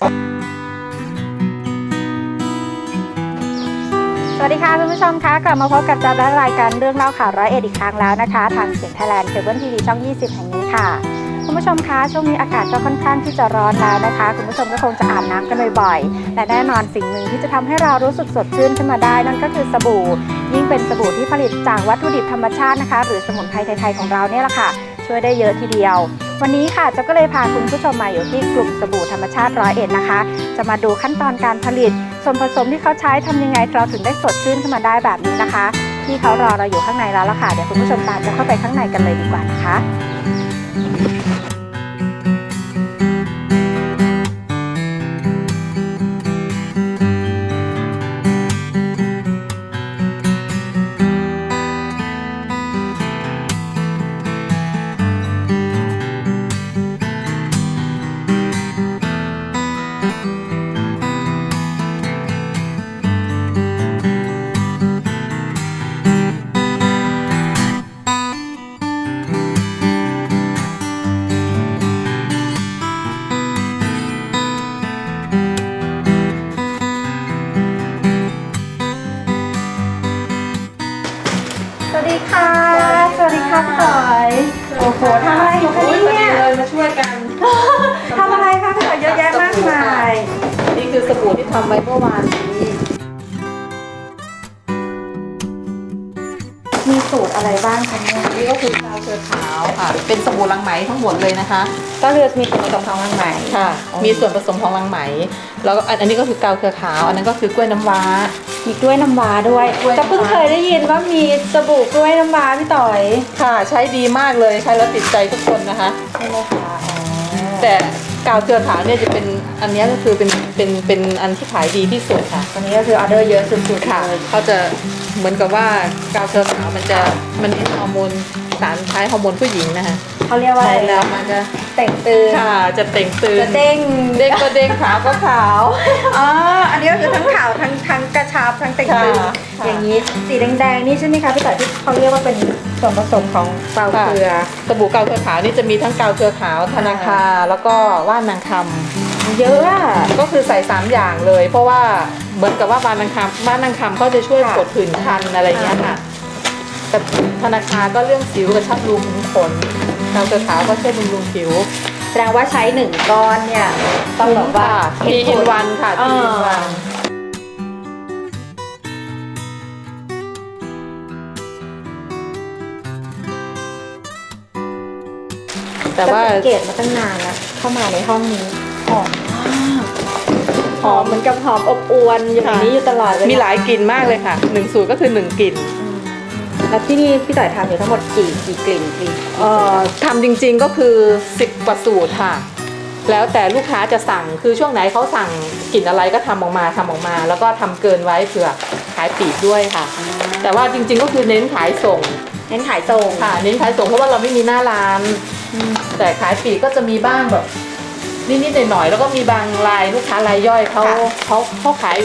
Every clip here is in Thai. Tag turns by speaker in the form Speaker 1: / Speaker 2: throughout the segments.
Speaker 1: สวัสดีค่ะคุณผู้ชมคะกลับมาพบกับจันและรายการเรื่องเล่าข่าวร้อยเอ็ดอีกครั้งแล้วนะคะ ทางเสียงไทยแลนด์เคเบิลทีวีช่อง 20 แห่งนี้ค่ะ คุณผู้ชมคะช่วงนี้อากาศก็ค่อนข้างที่จะร้อนแล้วนะคะ คุณผู้ชมก็คงจะอาบน้ำกันบ่อยๆและแน่นอนสิ่งหนึ่งที่จะทำให้เรารู้สึกสดชื่นขึ้นมาได้ นั่นก็คือสบู่ ยิ่งเป็นสบู่ที่ผลิตจากวัตถุดิบธรรมชาตินะคะ หรือสมุนไพรไทยๆของเราเนี่ยแหละค่ะ ช่วยได้เยอะทีเดียว วันนี้ค่ะจะก็เลยพาคุณผู้ชมมาอยู่ที่กลุ่มสบู่ธรรมชาติร้อยเอ็ดนะคะ จะมาดูขั้นตอนการผลิต ส่วนผสมที่เขาใช้ทำยังไงเราถึงได้สดชื่นขึ้นมาได้แบบนี้นะคะ ที่เขารอเราอยู่ข้างในแล้วล่ะค่ะ เดี๋ยวคุณผู้ชมตามจะเข้าไปข้างในกันเลยดีกว่านะคะ ที่ทำไว้
Speaker 2: เมื่อวานนี้
Speaker 1: มีสูตรอะไรบ้างคะเนี่ย
Speaker 2: นี่ก็คือกาวเชือขาวค่ะ เป็นสบู่รังไหมทั้งหมดเลยนะคะ
Speaker 1: ก็คือมีส่วนผสมของรังไหม
Speaker 2: ค่ะ มีส่วนผสมของรังไหม แล้วก็อันอันนี้ก็คือกาวเครือขาว อันนั้นก็คือกล้วยน้ำว้า
Speaker 1: มีกล้วยน้ำว้าด้วย
Speaker 2: กล้วยน้ำว้า
Speaker 1: จะเพิ่งเคยได้ยินว่ามีสบู่กล้วยน้ำว้าพี่ต่อย
Speaker 2: ค่ะ ใช้ดีมากเลยใช้แล้วติดใจทุกคนนะคะ
Speaker 1: ใช่ไหมคะอ๋อ
Speaker 2: แต่ กาวเครือขาวเนี่ยจะเป็นอันเนี้ยก็คือเป็นเป็นเป็นอันที่ขายดีที่สุดค่ะ
Speaker 1: อันนี้ก็คือออเดอร์เยอะสุดๆ
Speaker 2: ค่ะ เขาจะเหมือนกับว่ากาวเครือขาวมันจะมันมีฮอร์โมน สารคล้ายฮอร์โมนผู้หญิงนะคะ
Speaker 1: เขาเรียกว่า
Speaker 2: ใช้
Speaker 1: อะไร
Speaker 2: แล้ว
Speaker 1: นะ
Speaker 2: มันจะ
Speaker 1: แต่งตื่น
Speaker 2: ค่ะจะเต่งตึง
Speaker 1: จะเด้ง
Speaker 2: เด้งก็เด้งขาวก็ขาว
Speaker 1: อ๋ออันนี้ก็คือทั้งขาวทั้งทั้งกระชับทั้งเต่งตึง
Speaker 2: ค่ะค่ะ
Speaker 1: อย่างนี้สีแดงๆนี่ใช่ไหมคะพี่ต่อยที่เขาเรียกว่าเป็นส่วนผสมของเปาเกลือ
Speaker 2: สบู่กาวเครือขาวนี่จะมีทั้งกาวเครือขาวธนาคาแล้วก็ว่านนางค
Speaker 1: เยอะอะำ
Speaker 2: ก็คือใส่สามอย่างเลย เพราะว่าเหมือนกับว่าว่านนางคำว่านนางคำเขาจะช่วย
Speaker 1: ค่ะ
Speaker 2: กดผื่นคันอะไรเงี้ยค่ะ แต่ธนาคาก็เรื่องสิวกระชับรูขุมขนกาวเครือขาวก็ช่วยบำรุงผิว
Speaker 1: แสดงว่าใช้หนึ่งก้อนเนี่ย ต้องบอกว่า
Speaker 2: ทีอินวันค่ะ
Speaker 1: เอ
Speaker 2: ที
Speaker 1: อ
Speaker 2: อินวันแต่ว่า
Speaker 1: สังเกตมาตั้งนานแล้วเข้ามาในห้องนี้หอมมากหอมเหมือนกับหอมอบอวนอย่างนี้อยู่ตลอดเวลา
Speaker 2: มีหลายกลิ่นมากเลยค่ะหนึ่งสูตรก็คือหนึ่งกลิ่น
Speaker 1: อืม แล้วที่นี่พี่ต่อยทำอยู่ทั้งหมดกี่กี่กลิ่นกี่
Speaker 2: เอ่อทำจริงๆก็คือ 10กว่าสูตรค่ะ แล้วแต่ลูกค้าจะสั่งคือช่วงไหนเขาสั่งกลิ่นอะไรก็ทำออกมาทำออกมา แล้วก็ทำเกินไว้เผื่อขายปลีกด้วยค่ะ แต่ว่าจริงๆก็คือเน้นขายส่ง
Speaker 1: เน้นขายส่ง
Speaker 2: ค่ะ เน้นขายส่งเพราะว่าเราไม่มีหน้าร้าน
Speaker 1: อืม
Speaker 2: แต่ขายปลีกก็จะมีบ้างแบบนิดๆหน่อยๆแล้วก็มีบางรายลูกค้ารายย่อยเขาเขาเขาขาย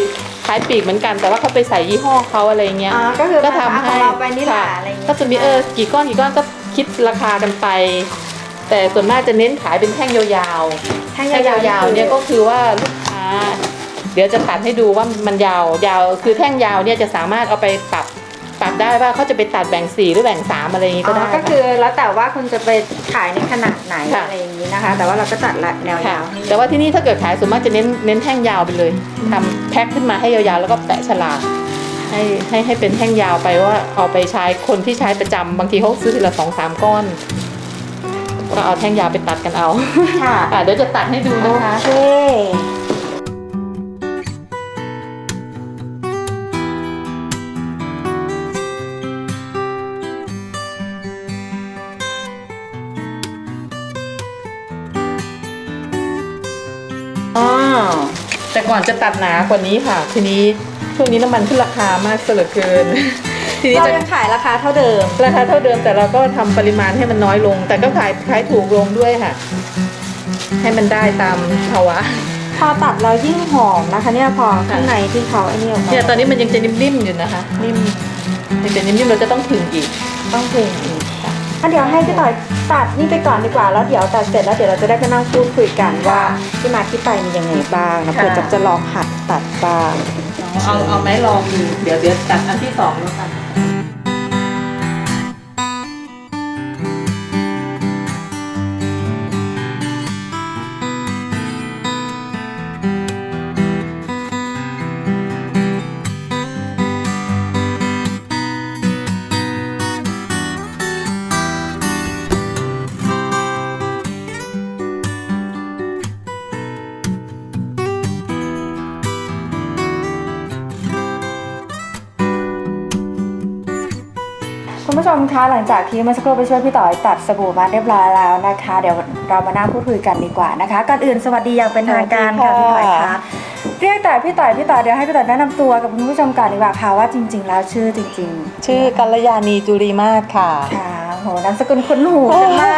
Speaker 2: ขายปลีกเหมือนกัน แต่ว่าเขาไปใส่ยี่ห้อเขาอะไรเงี้ย
Speaker 1: อ๋อก็คือ
Speaker 2: ก็ทำให้
Speaker 1: ของเราไปนี่แหละ
Speaker 2: ค่ะ
Speaker 1: อะไรอย่างเงี้ย
Speaker 2: ก็จะมีเออกี่ก้อนกี่ก้อนก็คิดราคากันไป แต่ส่วนมากจะเน้นขายเป็นแท่งยาวๆ
Speaker 1: แท่ง
Speaker 2: แท่งยาวๆเนี่ยก็คือว่าลูกค้า เดี๋ยวจะตัดให้ดูว่ามันยาวยาว คือแท่งยาวเนี่ยจะสามารถเอาไปปรับ ปรับได้ว่าเขาจะไปตัดแบ่งสี่หรือแบ่งสามอะไรอย่างงี้
Speaker 1: อ๋
Speaker 2: ก็
Speaker 1: อ
Speaker 2: ได้
Speaker 1: ก็คือแล้วแต่ว่าคุณจะไปขายในขนาดไหน
Speaker 2: ค่ะ
Speaker 1: อะไรอย่างนี้นะคะ แต่ว่าเราก็ตัดละแนว
Speaker 2: ค่ะ
Speaker 1: ยาวให้
Speaker 2: แต่ว่าที่นี่ถ้าเกิดขายส่วนมากจะเน้นเน้นแท่งยาวไปเลยทำแพ็คขึ้นมาให้ยาวๆ แล้วก็แปะฉลากให้ให้ให้เป็นแท่งยาวไปว่าเอาไปใช้คนที่ใช้ประจำบางทีเขาซื้อทีละสองสามก้อน ก็เอาแท่งยาวไปตัดกันเอา
Speaker 1: ค่ะ
Speaker 2: อะเดี๋ยวจะตัดให้ดู
Speaker 1: โอ
Speaker 2: นะคะ
Speaker 1: เค อ๋อ
Speaker 2: แต่ก่อนจะตัดหนากว่านี้ค่ะ ทีนี้ช่วงนี้น้ำมันขึ้นราคามากเสือเกิน ทีนี้
Speaker 1: เรา
Speaker 2: จะ
Speaker 1: ยังขายราคาเท่าเดิม
Speaker 2: ราคาเท่าเดิมแต่เราก็ทำปริมาณให้มันน้อยลง แต่ก็ขายขายถูกลงด้วยค่ะ ให้มันได้ตามภาวะ
Speaker 1: พอตัดแล้วยิ่งหอมนะคะ เนี่ยพอข้างในที่เขาไอ้นี่ออกมา
Speaker 2: เนี่ยตอนนี้มันยังจะนิ่มๆอยู่นะคะ นิ่มยังจะนิ่มๆเราจะต้องถึงอีก
Speaker 1: ต้องถึงอีก อะเดี๋ยวให้พี่ต่อยตัดนี่ไปก่อนดีกว่าแล้วเดี๋ยวตัดเสร็จแล้วเดี๋ยวเราจะได้ไปนั่งพูดคุยกันว่าที่มาที่ไปมียังไงบ้างนะเผื่อจะจะลองหัดตัดบ้าง
Speaker 2: เอาเอาไหมลองดูเดี๋ยวเดี๋ยวตัดอันที่สองแล้วกัน
Speaker 1: คุณผู้ชมคะหลังจากที่เมื่อสักครู่ไปช่วยพี่ต่อยตัดสบู่มาเรียบร้อยแล้วนะคะ เดี๋ยวเรามานั่งพูดคุยกันดีกว่านะคะก่อนอื่นสวัสดีอย่างเป็นทางการค่ะ
Speaker 2: สวั
Speaker 1: พี่
Speaker 2: ส
Speaker 1: ต่
Speaker 2: ดี
Speaker 1: อย
Speaker 2: ค่ะ
Speaker 1: คะเรียกแต่พี่ต่อยพี่ต่อยเดี๋ยวให้พี่ต่อยแนะนำตัวกับคุณผู้ชมก่อนดีกว่าค่ะว่าจริง ๆ แล้วชื่อจริง
Speaker 2: ชื่อกัลยาณีจุรีมาศค่ะ
Speaker 1: ๆค่ะ โหนามสกุลคุ้นหูกันมา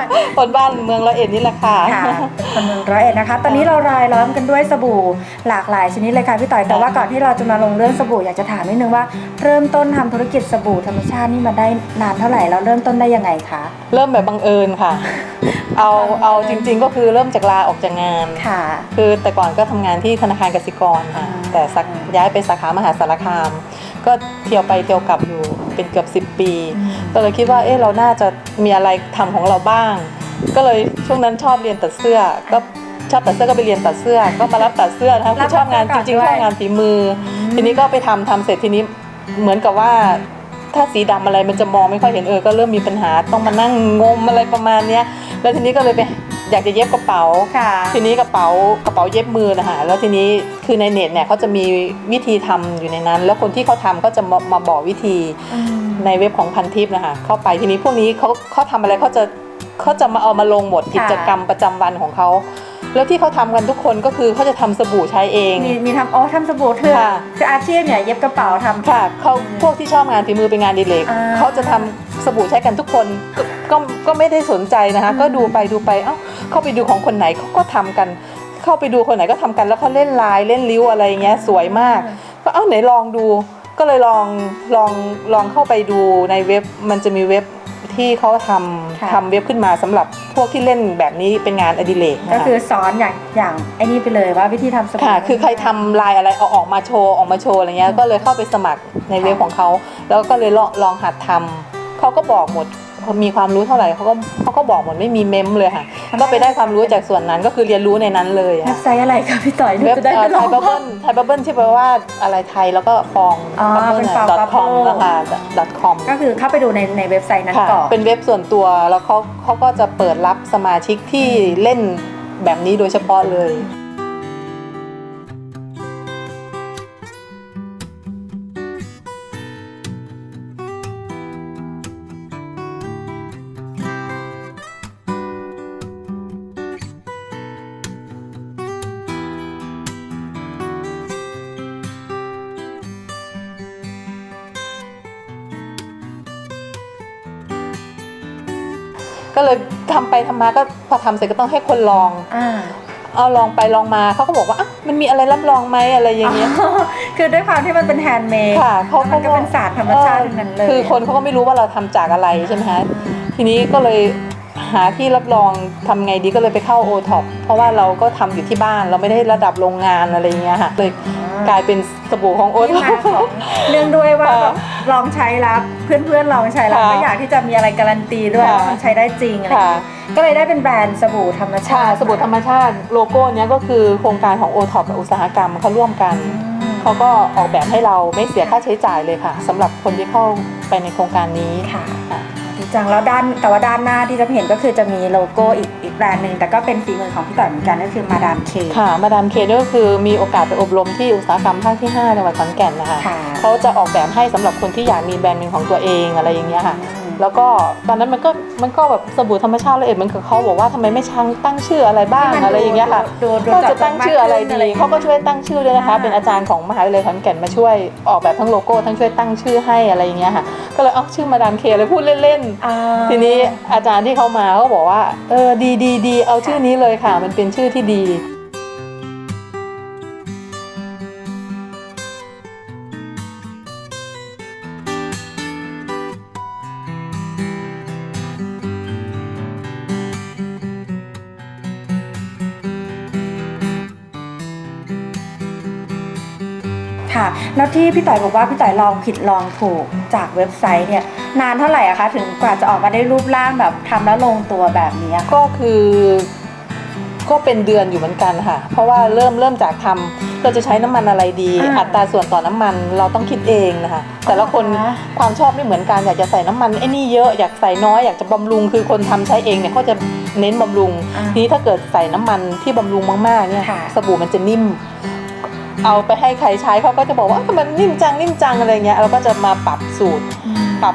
Speaker 1: ก
Speaker 2: คนบ้านเมืองละเอ็ดนี่แหละค่ะ
Speaker 1: ค่ะเป็นคนเมืองร้อยเอ็ดนะคะ ตอนนี้เรารายล้อมกันด้วยสบู่หลากหลายชนิดเลยค่ะพี่ต่อยแต่ว่าก่อนที่เราจะมาลงเรื่องสบู่อยากจะถามนิดนึงว่าเริ่มต้นทำธุรกิจสบู่ธรรมชาตินี่มาได้นานเท่าไหร่แล้วเริ่มต้นได้ยังไงคะ
Speaker 2: เริ่มแบบบังเอิญค่ะ เอาเอาจริง ๆ ก็คือเริ่มจากลาออกจากงาน
Speaker 1: ค่ะ
Speaker 2: คือแต่ก่อนก็ทำงานที่ธนาคารกสิกรค่ะ
Speaker 1: อ่า
Speaker 2: แต่สักย้ายไปสาขามหาสารคาม ก็เที่ยวไปเที่ยวกลับอยู่เป็นเกือบ 10 ปี ก็เลยคิดว่าเอ๊ะเราน่าจะมีอะไรทำของเราบ้าง ก็เลยช่วงนั้นชอบเรียนตัดเสื้อก็ชอบตัดเสื้อก็ไปเรียนตัดเสื้อ ก็มารับตัดเสื้อนะคะ
Speaker 1: รั
Speaker 2: คื
Speaker 1: บ
Speaker 2: อชอบงาน
Speaker 1: ตั
Speaker 2: จ
Speaker 1: ดเสื้
Speaker 2: ริ
Speaker 1: องก่อน
Speaker 2: ๆ
Speaker 1: ด้วย
Speaker 2: ชอบงานฝีมืออ
Speaker 1: ม
Speaker 2: ทีนี้ก็ไปทำทำเสร็จทีนี้เหมือนกับว่า ถ้าสีดำอะไรมันจะมองไม่ค่อยเห็นเออก็เริ่มมีปัญหาต้องมานั่งงมอะไรประมาณเนี้ยแล้วทีนี้ก็เลยไป อยากจะเย็บกระเป๋า
Speaker 1: ค่ะ
Speaker 2: ทีนี้กระเป๋ากระเป๋าเย็บมือนะคะแล้วทีนี้คือในเน็ตเนี่ยเขาจะมีวิธีทำอยู่ในนั้น แล้วคนที่เขาทำก็จะมามาบอกวิธีในเว็บของพันทิปนะคะเข้าไปทีนี้พวกนี้เขาเขาทำอะไรเขาจะเขาจะมาเอามาลงหมดกิจกรรมประจำวันของเขาแล้วที่เขาทำกันทุกคนก็คือเขาจะทำสบู่ใช้เอง
Speaker 1: มีมีทำอ๋อทำสบู่เถื่อน
Speaker 2: ค่ะ
Speaker 1: คืออาชีพเนี่ยเย็บกระเป๋าทำ
Speaker 2: ค่ะเขาพวกที่ชอบงานฝีมือเป็นงานอดีเลก
Speaker 1: อ่า
Speaker 2: เขาจะทำสบู่ใช้กันทุกคน ก็ก็ก็ไม่ได้สนใจนะคะ
Speaker 1: อืม
Speaker 2: ก็ดูไปดูไปเอ้าเข้าไปดูของคนไหนเขาก็ทำกัน เข้าไปดูคนไหนก็ทำกันแล้วเขาเล่นลายเล่นริ้วอะไรอย่างเงี้ยสวยมาก ก็เอ้าไหนลองดู ก็เลยลองลองลองเข้าไปดูในเว็บมันจะมีเว็บที่เขาท
Speaker 1: ค่ะำ
Speaker 2: ทำเว็บขึ้นมาสำหรับพวกที่เล่นแบบนี้เป็นงานอดิเรกนะะ
Speaker 1: ก็คือสอนอย่างอย่างไอ้นี่ไปเลยว่าวิธีทำสบู่
Speaker 2: ค่ะคือใครทำลายอะไรเอาออกมาโชว์ออกมาโชว์อะไรเงี้ยก็เลยเข้าไปสมัครในเว็บของเขาแล้วก็เลยลองลองหัดทำเขาก็บอกหมด เขามีความรู้เท่าไหร่เขาก็เขาก็บอกหมดไม่มีเมมเลยค่ะก็ไปได้ความรู้จากส่วนนั้นก็คือเรียนรู้ในนั้นเลย
Speaker 1: เว็
Speaker 2: อะ
Speaker 1: บไซต์อะไรคะพี่ต่อย
Speaker 2: เว็บ
Speaker 1: จะได้
Speaker 2: ไท
Speaker 1: ไป
Speaker 2: ย
Speaker 1: ลอง
Speaker 2: บับเบิ้ลไทยบับเบิ้ลที่แปลว่าอะไรไทยแล้วก็ฟอง
Speaker 1: อ๋อ
Speaker 2: บับเบิ้
Speaker 1: เป็
Speaker 2: ล
Speaker 1: นฟอง
Speaker 2: ดอทคอม
Speaker 1: bubble
Speaker 2: นะคะ dot com
Speaker 1: ก็คือเข้าไปดูในในเว็บไซต์นั้น
Speaker 2: ค่ะ
Speaker 1: ก่อน
Speaker 2: เป็นเว็บส่วนตัวแล้วเขาเขาก็จะเปิดรับสมาชิกที่เล่นแบบนี้โดยเฉพาะเลย ก็เลยทำไปทำมาก็พอทำเสร็จก็ต้องให้คนลอง
Speaker 1: อ่า
Speaker 2: เอาลองไปลองมาเขาก็บอกว่าอะมันมีอะไรรับรองไหมอะไรอย่างเงี้ย
Speaker 1: คือด้วยความที่มันเป็นแฮนด์เมด
Speaker 2: ค่ะเขา
Speaker 1: มันก็เป็นศาสตร์ธรรมชาติทั้งนั้นเลย
Speaker 2: คือคนเขาก็ไม่รู้ว่าเราทำจากอะไรใช่ไหมคะทีนี้ก็เลย หาที่รับรองทำไงดีก็เลยไปเข้าโอท็อปเพราะว่าเราก็ทำอยู่ที่บ้านเราไม่ได้ระดับโรงงานอะไรอย่างเงี้ยค่ะเลยกลายเป็นสบู่ของโอ
Speaker 1: ที่
Speaker 2: ท็อ
Speaker 1: มา
Speaker 2: ป
Speaker 1: ของเรื่องด้วยว่า
Speaker 2: ค่ะ
Speaker 1: แบบลองใช้แล้วเพื่อนๆลองใช้แล้ว
Speaker 2: ค่ะ
Speaker 1: ก็อยากที่จะมีอะไรการันตีด้วย
Speaker 2: ค่ะ
Speaker 1: ว่ามันใช้ได้จริงอะไรอย่าง
Speaker 2: ค่ะ
Speaker 1: เงี้ยก็เลยได้เป็นแบรนด์สบู่ธรรมชา
Speaker 2: ค่ะ
Speaker 1: ติ
Speaker 2: สบู่ธรรมชาติโลโก้เนี้ยก็คือโครงการของโอท็อปกับอุตสาหกรรมเขาร่วมกัน
Speaker 1: อืม
Speaker 2: เขาก็ออกแบบให้เราไม่เสียค่าใช้จ่ายเลยค่ะสำหรับคนที่เข้าไปในโครงการนี้
Speaker 1: ค่ะ
Speaker 2: ค่ะ
Speaker 1: ดี จังแล้วด้านแต่ว่าด้านหน้าที่จะเห็นก็คือจะมีโลโก้อีกอีกแบรนด์หนึ่งแต่ก็เป็นฝีมือของพี่ต่อยเหมือนกันก็คือมาดามเค
Speaker 2: ค่ะ มาดามเคก็คือมีโอกาสไปอบรมที่อุตสาหกรรมภาคที่5จังหวัดขอนแก่นนะคะ
Speaker 1: ค่ะ
Speaker 2: เขาจะออกแบบให้สำหรับคนที่อยากมีแบรนด์เป็นของตัวเองอะไรอย่างเงี้ยค่ะ
Speaker 1: อืม
Speaker 2: แล้วก็ตอนนั้นมันก็มันก็แบบสบู่ธรรมชาติละเอียดมันกับเขาบอกว่าทำไมไม่ช่างตั้งชื่ออะไรบ้าง
Speaker 1: ที่มัน
Speaker 2: อะไรอย่างเงี้ยค่ะ
Speaker 1: ดูดู
Speaker 2: ก็
Speaker 1: เจา
Speaker 2: จะตั้งชื่ออะไร
Speaker 1: มากขึ้น
Speaker 2: ดี
Speaker 1: ย่งงี้ย
Speaker 2: เขาก็ช่วยตั้งชื่อด้วยนะคะ
Speaker 1: อ่า
Speaker 2: เป็นอาจารย์ของมหาวิทยาลัยขอนแก่นมาช่วยออกแบบทั้งโลโก้ทั้งช่วยตั้งชื่อให้อะไรอย่างเงี้ยค่ะ ก็เลยเอาชื่อมาดามเคเลยพูดเล่นๆ
Speaker 1: อ่า
Speaker 2: ทีนี้อาจารย์ที่เขามาเขาบอกว่า เออดีดีดีเอาชื่อนี้เลยค่ะ มันเป็นชื่อที่ดี
Speaker 1: ค่ะ แล้วที่พี่ต่อยบอกว่าพี่ต่อยลองผิดลองถูกจากเว็บไซต์เนี่ยนานเท่าไหร่อะคะถึงกว่าจะออกมาได้รูปร่างแบบทำแล้วลงตัวแบบนี้อะค่ะ
Speaker 2: ก็คือก็เป็นเดือนอยู่เหมือนกันค่ะ เพราะว่าเริ่มเริ่มจากทำเราจะใช้น้ำมันอะไรดี
Speaker 1: อ่า
Speaker 2: อัตราส่วนต่อน้ำมันเราต้องคิดเองนะคะแต่ละคน
Speaker 1: อ๋อ
Speaker 2: ความชอบไม่เหมือนกันอยากจะใส่น้ำมันไอ้นี่เยอะอยากใส่น้อยอยากจะบำรุงคือคนทำใช้เองเนี่ยเขาจะเน้นบำรุง
Speaker 1: อ่า
Speaker 2: ทีนี้ถ้าเกิดใส่น้ำมันที่บำรุงมากๆเนี่ย
Speaker 1: ค่ะ
Speaker 2: สบู่มันจะนิ่ม เอาไปให้ใครใช้เขาก็จะบอกว่าเอ้ยมันนิ่มจังนิ่มจังอะไรเงี้ยเราก็จะมาปรับสูตรปรับ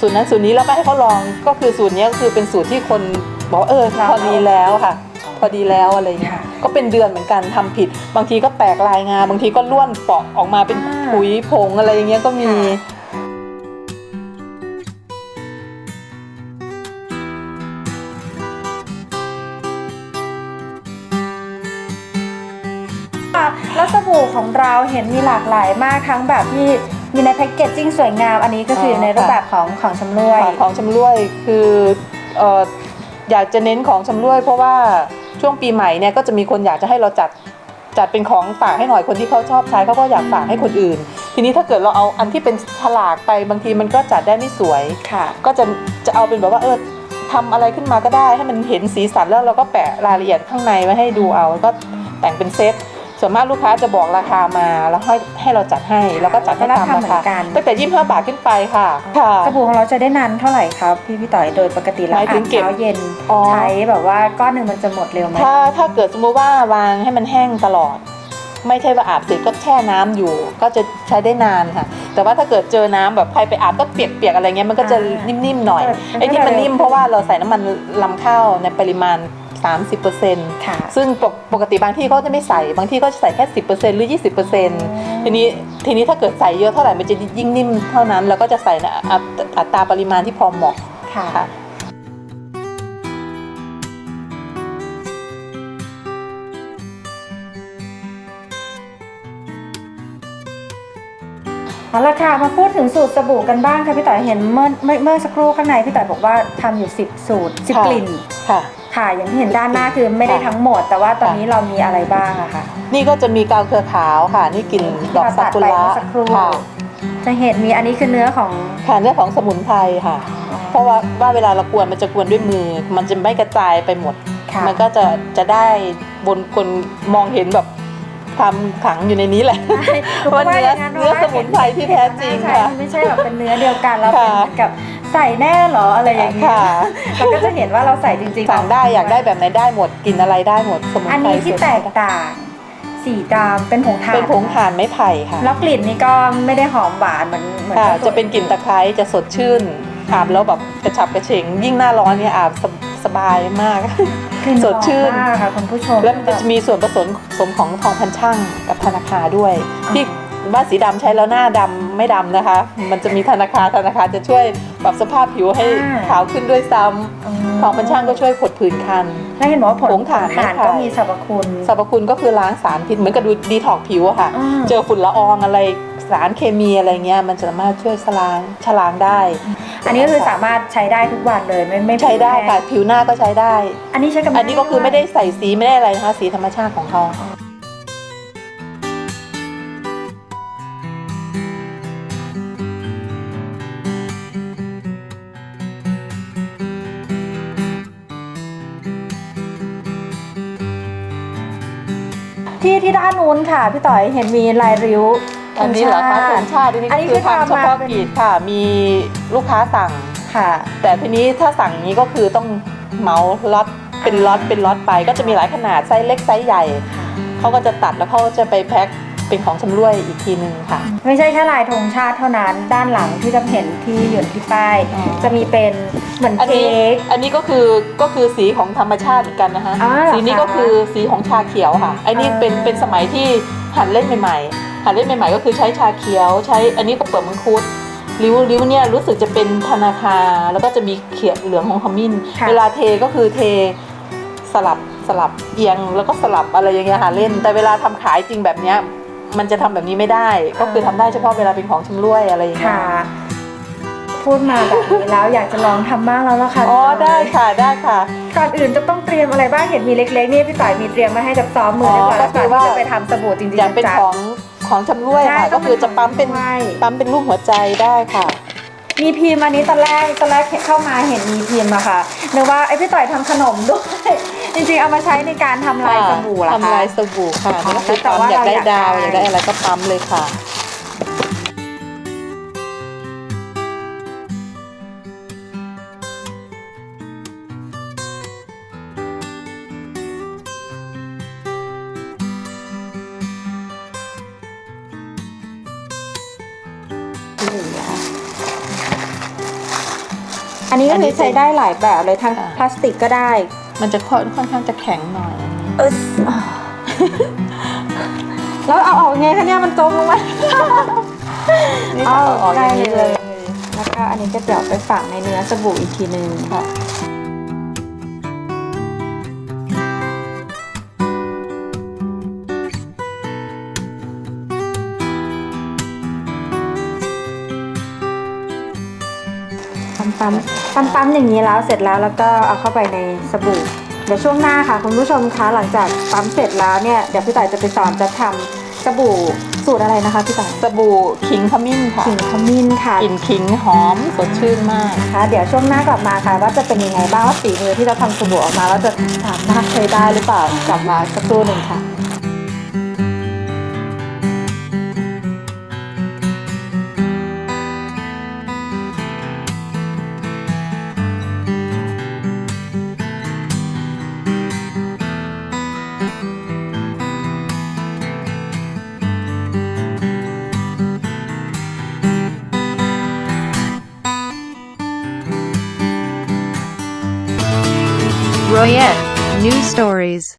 Speaker 2: สูตรนั้นสูตรนี้แล้วก็ให้เขาลองก็คือสูตรนี้ก็คือเป็นสูตรที่คนบอกว่าเออ
Speaker 1: ลอง
Speaker 2: พอดีแล้วค่ะ พอดีแล้วอะไรเงี้ย
Speaker 1: ค่ะ
Speaker 2: ก็เป็นเดือนเหมือนกันทำผิด บางทีก็แตกลายงาบางทีก็ล้วนเปาะออกมาเป็น
Speaker 1: อ่า
Speaker 2: ผุยผงอะไรอย่างเงี้ยก็มี
Speaker 1: แล้วสบู่ของเราเห็นมีหลากหลายมากทั้งแบบที่มีในแพ็กเกจจิ้งสวยงาม อันนี้ก็คือ
Speaker 2: อ
Speaker 1: ในรูป
Speaker 2: ค่ะ
Speaker 1: แบบของของชำร่วย
Speaker 2: ค่ะของชำร่วยคือเอ่ออยากจะเน้นของชำร่วย เพราะว่าช่วงปีใหม่เนี่ยก็จะมีคนอยากจะให้เราจัดจัดเป็นของฝากให้หน่อยคนที่เขาชอบใช้เขาก็อยากฝากให้คนอื่น ทีนี้ถ้าเกิดเราเอาอันที่เป็นฉลากไปบางทีมันก็จัดได้ไม่สวย
Speaker 1: ค่ะ
Speaker 2: ก็จะจะเอาเป็นแบบว่าเออทำอะไรขึ้นมาก็ได้ให้มันเห็นสีสันแล้วเราก็แปะรายละเอียดข้างในไว้ให้ดูเอาแล้วก็แต่งเป็นเซต ส่วนมากลูกค้าจะบอกราคามาแล้วให้ให้เราจัดให้แล้วก็จัดให้ตาม
Speaker 1: แล้ว
Speaker 2: รา
Speaker 1: ทำเหมื
Speaker 2: คา
Speaker 1: อนกัน
Speaker 2: ตั้งแต่ 25 บาทขึ้นไปค่ะค่ะ
Speaker 1: สบู่ของเราจะได้นานเท่าไหร่ครับพี่พี่ต่อยโดยปกติแล้ว
Speaker 2: หมายถึง
Speaker 1: อาบ
Speaker 2: เก็บ
Speaker 1: เช้าเย็น
Speaker 2: อ๋อ
Speaker 1: ใช้แบบว่าก้อนหนึ่งมันจะหมดเร็วไหม
Speaker 2: ถ้าถ้าเกิดสมมุติว่าวางให้มันแห้งตลอด ไม่ใช่ว่าอาบเสร็จก็แช่น้ำอยู่ ก็จะใช้ได้นานค่ะ แต่ว่าถ้าเกิดเจอน้ำแบบใครไปอาบก็เปียกๆอะไรเงี้ยมันก็จะนิ่มๆหน่อยไอ้ที่มันนิ่มเพราะว่าเราใส่น้ำมันลำข้าวในปริมาณ 30%
Speaker 1: ค่ะ
Speaker 2: ซึ่งปกปกติบางที่เขาจะไม่ใส่ บางที่เขาจะใส่แค่ 10%หรือ 20%ทีนี้ทีนี้ถ้าเกิดใส่เยอะเท่าไหร่มันจะยิ่งนิ่มเท่านั้น แล้วก็จะใส่ในอัตอัตราปริมาณที่พอเหมาะ
Speaker 1: ค่ะ
Speaker 2: ค่ะ
Speaker 1: เอาละค่ะมาพูดถึงสูตรสบู่กันบ้างค่ะพี่ต่อยเห็นเมื่อเมื่อเมื่อสักครู่ข้างในพี่ต่อยบอกว่าทำอยู่ 10 สูตร 10
Speaker 2: ค่ะ
Speaker 1: กลิ่น
Speaker 2: ค่ะ
Speaker 1: ค่ะ อย่างที่เห็นด้านหน้าคือไม่ได้
Speaker 2: ค่ะ
Speaker 1: ทั้งหมด แต่ว่าตอนนี้เรามีอะไรบ้างอะคะ
Speaker 2: นี่ก็จะมีกาวเครือขาวค่ะ นี่กลิ่นดอกซากุ
Speaker 1: ที่
Speaker 2: ระ
Speaker 1: เราตัดไปเมื่อสักครู่
Speaker 2: ค่ะ
Speaker 1: จะเห็นมีอันนี้คือเนื้อของ
Speaker 2: ค่ะเรื่องของสมุนไพรค่ะ เพราะว่าว่าเวลาเรากวนมันจะกวนด้วยมือ มันจะไม่กระจายไปหมด
Speaker 1: ค่ะ
Speaker 2: มันก็จะจะได้บนคนมองเห็นแบบความขลังอยู่ในนี้แหละ
Speaker 1: ใช่หนูก็
Speaker 2: ว่าเนื้อ
Speaker 1: อย่าง
Speaker 2: เนื้อสมุนไพรที่แท้จริง
Speaker 1: ใช่
Speaker 2: ค่ะ
Speaker 1: มันไม่ใช่แบบเป็นเนื้อเดียวกันแล้วเป็น
Speaker 2: ค่ะ
Speaker 1: เหมือนกับ ใส่แน่เหรออะไรอย่างเงี้ย
Speaker 2: ค่ะ
Speaker 1: เราก็จะเห็นว่าเราใส่จริงๆ
Speaker 2: สั่งได้อยากได้แบบไหนได้หมดกินอะไรได้หมดสมุน
Speaker 1: อัน
Speaker 2: ไพร
Speaker 1: นี้ที่แตกต่าง สีดำเป็นผงถ่าน
Speaker 2: เป็นผงถ่านไม้ไผ่ค่ะ
Speaker 1: แล้วกลิ่นนี่ก็ไม่ได้หอมหวานเหมือนเหมือน
Speaker 2: ค่ะ
Speaker 1: กับตัว
Speaker 2: จะเป็นกลิ่นตะไคร้จะสดชื่นอาบแล้วแบบกระฉับกระเฉงยิ่งหน้าร้อนเนี่ยอาบสบสบายมาก
Speaker 1: กลิ่น
Speaker 2: สดชื่น
Speaker 1: หอมมากค่ะคุณผู้ชม
Speaker 2: แล้วมันจะมีส่วนผสมผสมของทองพันช่างกับธนาคารด้วยที่ บ้านสีดำใช้แล้วหน้าดำไม่ดำนะคะ มันจะมีธนาคารธนาคารจะช่วยปรับสภาพผิวให้ขาวขึ้นด้วยซ้ำทองพันช่างก็ช่วยผดผื่นคัน
Speaker 1: แล้วเห็นบอกว่าผง
Speaker 2: ผงถ่าน
Speaker 1: ถ่าน
Speaker 2: ไม้ไผ่
Speaker 1: ก็มีสรรพคุณ
Speaker 2: สรรพคุณก็คือล้างสารพิษเหมือนกับดูดีท็อกผิวอะค่ะ
Speaker 1: อืม
Speaker 2: เจอฝุ่นละอองอะไรสารเคมีอะไรเงี้ยมันจะสามารถช่วยชะล้างชะล้างได้
Speaker 1: อันนี้ก็คือสามารถใช้ได้ทุกวันเลยไม่ไม่
Speaker 2: ใช้ได้ค่ะ
Speaker 1: แพ้
Speaker 2: ผิวหน้าก็ใช้ได้
Speaker 1: อันนี้ใช้กับ
Speaker 2: อันนี้ก็คือไม่ได้ใส่สีไม่ได้อะไรนะคะสีธรรมชาติของเขา
Speaker 1: ที่ที่ด้านนู้นค่ะพี่ต่อยเห็นมีลายริ้ว
Speaker 2: อันนี้เหรอคะธ
Speaker 1: ธ
Speaker 2: ง
Speaker 1: ง
Speaker 2: ชาติอันนี้
Speaker 1: อันนี้
Speaker 2: คื
Speaker 1: คืออ
Speaker 2: ทำเฉ
Speaker 1: ทำมา
Speaker 2: พาะ
Speaker 1: เป็น
Speaker 2: กิจค่ะ มีลูกค้าสั่ง
Speaker 1: ค่ะ
Speaker 2: แต่ทีนี้ถ้าสั่งอย่างนี้ก็คือต้องเหมาล็อตเป็นล็อตเป็นล็อตไป ก็จะมีหลายขนาดไซส์เล็กไซส์ใหญ่เขาก็จะตัดแล้วเขาจะไปแพ็ค เป็นของชำร่วยอีกทีนึงค่ะ
Speaker 1: ไม่ใช่แค่ลายธงชาติเท่านั้น ด้านหลังที่จะเห็นที่อยู่ที่ป้าย
Speaker 2: อ๋อ
Speaker 1: จะมีเป็นเหมือน
Speaker 2: อันนี้
Speaker 1: เค้ก
Speaker 2: อันนี้ก็คือก็คือสีของธรรมชาติเหมือนกันนะคะ
Speaker 1: อ๋อเหรอ
Speaker 2: สีนี้ก็คือสีของชาเขียวค่ะไอ้นี่เป็น
Speaker 1: อ่า
Speaker 2: เป็นสมัยที่หัดเล่นใหม่ๆหัดเล่นใหม่ๆ ก็คือใช้ชาเขียว ใช้อันนี้ก็เปิดมังคุดริ้วริ้วเนี่ยรู้สึกจะเป็นธนาคารแล้วก็จะมีเขียดเหลืองของขมิ้น
Speaker 1: ค่ะ
Speaker 2: เวลาเทก็คือเทสลับสลับเอียงแล้วก็สลับอะไรอย่างเงี้ยค่ะเล่น แต่เวลาทำขายจริงแบบเนี้ย มันจะทำแบบนี้ไม่ได้ ก็คือทำได้เฉพาะเวลาเป็นของชำร่วยอะไรอย่างเงี้ย
Speaker 1: ค่ะ พูดมาแบบนี้แล้วอยากจะลองทำบ้างแล้วล่ะค่ะ
Speaker 2: อ๋อ
Speaker 1: พี่ต่ย
Speaker 2: ได้ค่ะได้ค่ะ
Speaker 1: ก่อนอื่นจะต้องเตรียมอะไรบ้างเห็นมีเล็กๆนี่พี่ต่อยมีเตรียมมาให้กับซ้อมมือเรียบร้อยแล้ว
Speaker 2: อ๋อก็คือ
Speaker 1: ก่อน
Speaker 2: ว่า
Speaker 1: ที่จะไปทำสบู่จริงๆ
Speaker 2: อย่างเป็น
Speaker 1: จัง
Speaker 2: ของของชำร่วย
Speaker 1: ใช่
Speaker 2: ค่ะ
Speaker 1: ต้
Speaker 2: ก็
Speaker 1: อง
Speaker 2: คือจะปั๊มเป็น
Speaker 1: ของชำร่วย
Speaker 2: ปั๊มเป็นรูปหัวใจได้ค่ะ
Speaker 1: มีพิมพ์อันนี้ตอนแรกตอนแรกเข้ามาเห็นมีพิมพ์อะค่ะนึกว่าไอยพี่ต่อยทำขนมด้วย จริงๆเอามาใช้ในการทำลายสบู่เหรอคะ
Speaker 2: ทำลายสบู่ค่ะ
Speaker 1: อ๋อ
Speaker 2: นี่ก็คือ
Speaker 1: แต่
Speaker 2: ปั๊ม
Speaker 1: ว่า
Speaker 2: อยากได้
Speaker 1: เราอยาก
Speaker 2: ดาว
Speaker 1: ได้
Speaker 2: อยากได้อะไรก็ปั๊มเลยค่ะ
Speaker 1: อันนี้ก็
Speaker 2: อันนี้
Speaker 1: คือใช้ได้หลายแบบเลยทั้ง
Speaker 2: ค่ะ
Speaker 1: พลาสติกก็ได้
Speaker 2: มันจะค่อนค่อนข้างจะแข็งหน่อย
Speaker 1: เออแล้วเอาออกไงคะเนี่ยมันจมลงมา
Speaker 2: นี่
Speaker 1: เอา
Speaker 2: ค่ะเอาออกอย่างนี้
Speaker 1: ได้
Speaker 2: เล
Speaker 1: เลย ยแล้วก็อันนี้ก็เดี๋ยวไปฝังในเนื้อสบู่อีกทีนึง
Speaker 2: ค่ะ
Speaker 1: ปั๊มปั๊ม ปั๊มปั๊มอย่างนี้แล้วเสร็จแล้วแล้วก็เอาเข้าไปในสบู่ เดี๋ยวช่วงหน้าค่ะ คุณผู้ชมคะหลังจากปั๊มเสร็จแล้วเนี่ยเดี๋ยวพี่ต่ายจะไปสอนจะทำสบู่สูตรอะไรนะคะพี่ต่าย
Speaker 2: สบู่ขิงขมิ้นค่ะ
Speaker 1: ขิงขมิ้นค่ะ
Speaker 2: กลิ่นขิงหอมสดชื่นมาก
Speaker 1: นะคะเดี๋ยวช่วงหน้ากลับมาค่ะ ว่าจะเป็นยังไงบ้างว่าฝีมือที่เราทำสบู่ออกมาแล้วจะสามารถใช้ได้หรือเปล่ากลับมาสักครู่หนึ่งค่ะ
Speaker 3: Stories.